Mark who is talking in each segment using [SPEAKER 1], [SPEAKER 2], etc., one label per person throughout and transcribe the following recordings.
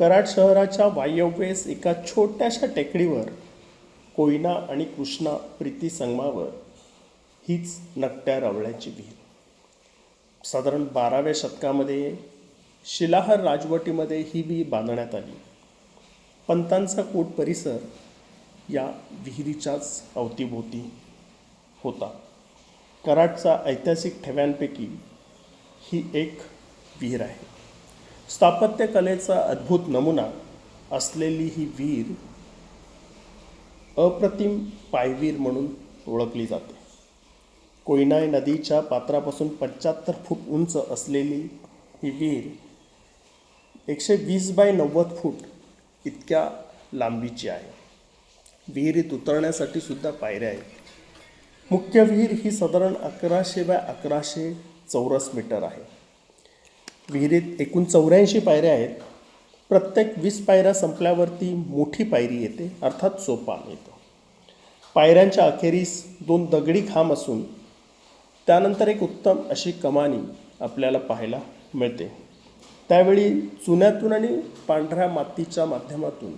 [SPEAKER 1] कराड शहराच्या वायव्येस एका छोट्याशा टेकडीवर कोयना आणि कृष्णा प्रीती संगमावर हीच नकट्या रवळ्याची विहीर. साधारण बाराव्या शतकामध्ये शिलाहार राजवटीमध्ये ही विहीर बांधण्यात आली. पंतांचा कोट परिसर या विहिरीच्याच अवतीभोवती होता. कराडचा ऐतिहासिक ठेव्यांपैकी ही एक विहीर आहे. स्थापत्यकलेचा अद्भुत नमुना असलेली ही विहीर अप्रतिम पायवीर म्हणून ओळखली जाते. कोयनाय नदीच्या पात्रापासून पंच्याहत्तर फूट उंच असलेली ही विहीर एकशे वीस बाय नव्वद फूट इतक्या लांबीची आहे. विहिरीत उतरण्यासाठी सुद्धा पायऱ्या आहेत. मुख्य विहीर ही साधारण अकराशे बाय अकराशे चौरस मीटर आहे. विहिरीत एकूण चौऱ्याऐंशी पायऱ्या आहेत. प्रत्येक वीस पायऱ्या संपल्यावरती मोठी पायरी येते अर्थात सोपान येतो. पायऱ्यांच्या अखेरीस दोन दगडी खांब असून त्यानंतर एक उत्तम अशी कमानी आपल्याला पाहायला मिळते. त्यावेळी चुन्यातून आणि पांढऱ्या मातीच्या माध्यमातून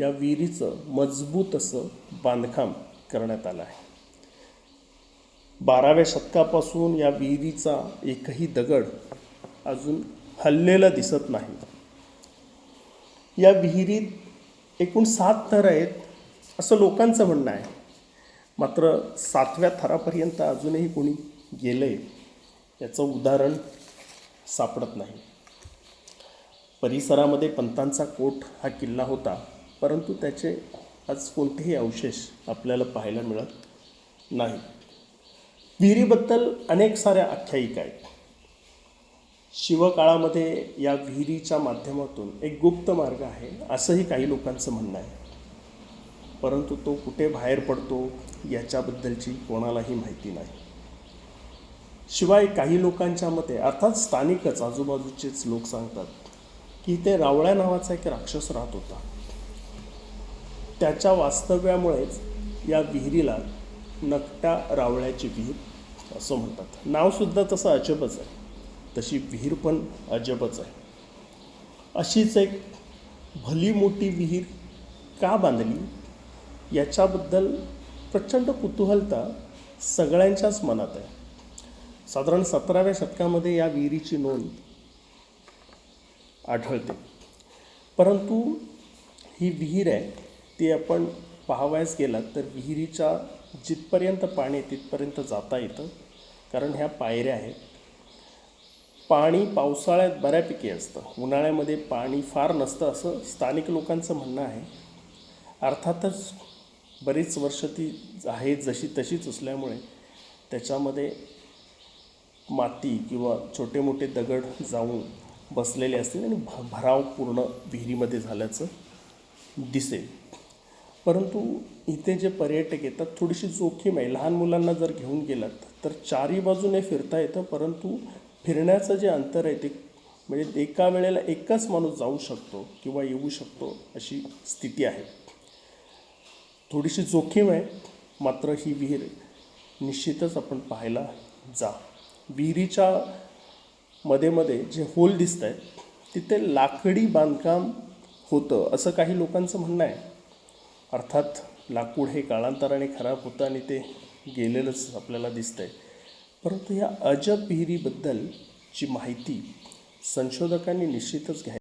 [SPEAKER 1] या विहिरीचं मजबूत असं बांधकाम करण्यात आलं आहे. बाराव्या शतकापासून या विहिरीचा एकही दगड अजून हललेला दिसत नाही. या विहिरीत एकूण सात थर आहेत असं लोकांचं म्हणणं आहे. मात्र सातव्या थरापर्यंत अजूनही कोणी गेलं आहे याचं उदाहरण सापडत नाही. परिसरामध्ये पंतांचा कोट हा किल्ला होता परंतु त्याचे आज कोणतेही अवशेष आपल्याला पाहायला मिळत नाही. विहिरीबद्दल अनेक साऱ्या आख्यायिका आहेत. शिवकाळामध्ये या विहिरीच्या माध्यमातून एक गुप्त मार्ग आहे असंही काही लोकांचं म्हणणं आहे. परंतु तो कुठे बाहेर पडतो याच्याबद्दलची कोणालाही माहिती नाही. शिवाय काही लोकांच्या मते अर्थात स्थानिकच आजूबाजूचेच लोक सांगतात की ते रावळ्या नावाचा एक राक्षस राहत होता. त्याच्या वास्तव्यामुळेच या विहिरीला नकटा रावळ्याची विहीर असं म्हणतात. नावसुद्धा तसं अजबच आहे. तशी विहीर पण अजबच आहे. अशीच एक भली मोठी विहीर का बांधली? याच्याबद्दल प्रचंड कुतूहलता सगळ्यांच्याच मनात आहे. साधारण सतराव्या शतकामध्ये या विहिरीची नोंद आढळते. परंतु ही विहीर आहे ती आपण पाहावयास गेलात तर विहिरीच्या जिथपर्यंत पाणी आहे तिथपर्यंत जाता येतं. कारण ह्या पायऱ्या आहेत. पाणी पावसाळ्यात बऱ्यापैकी असतं. उन्हाळ्यामध्ये पाणी फार नसतं असं स्थानिक लोकांचं म्हणणं आहे. अर्थातच बरीच वर्ष ती आहे जशी तशीच असल्यामुळे त्याच्यामध्ये माती किंवा छोटे मोठे दगड जाऊन बसलेले असतील आणि भ भराव पूर्ण विहिरीमध्ये झाल्याचं दिसेल. परंतु इथे जे पर्यटक येतात थोडीशी जोखीम आहे. लहान मुलांना जर घेऊन गेलात तर चारी बाजूने फिरता येतं परंतु फिरण्याचं जे अंतर आहे ते म्हणजे एका वेळेला एकच माणूस जाऊ शकतो किंवा येऊ शकतो अशी स्थिती आहे. थोडीशी जोखीम आहे मात्र ही विहीर निश्चितच आपण पाहायला जा. विहिरीच्या मध्ये मध्ये जे होल दिसत आहेत तिथे लाकडी बांधकाम होतं असं काही लोकांचं म्हणणं आहे. अर्थात लाकूड हे काळांतराने खराब होतं आणि ते गेलेलंच आपल्याला दिसतं आहे परंतु या अजब विहिरीबद्दलची माहिती संशोधकांनी निश्चितच घ्यायला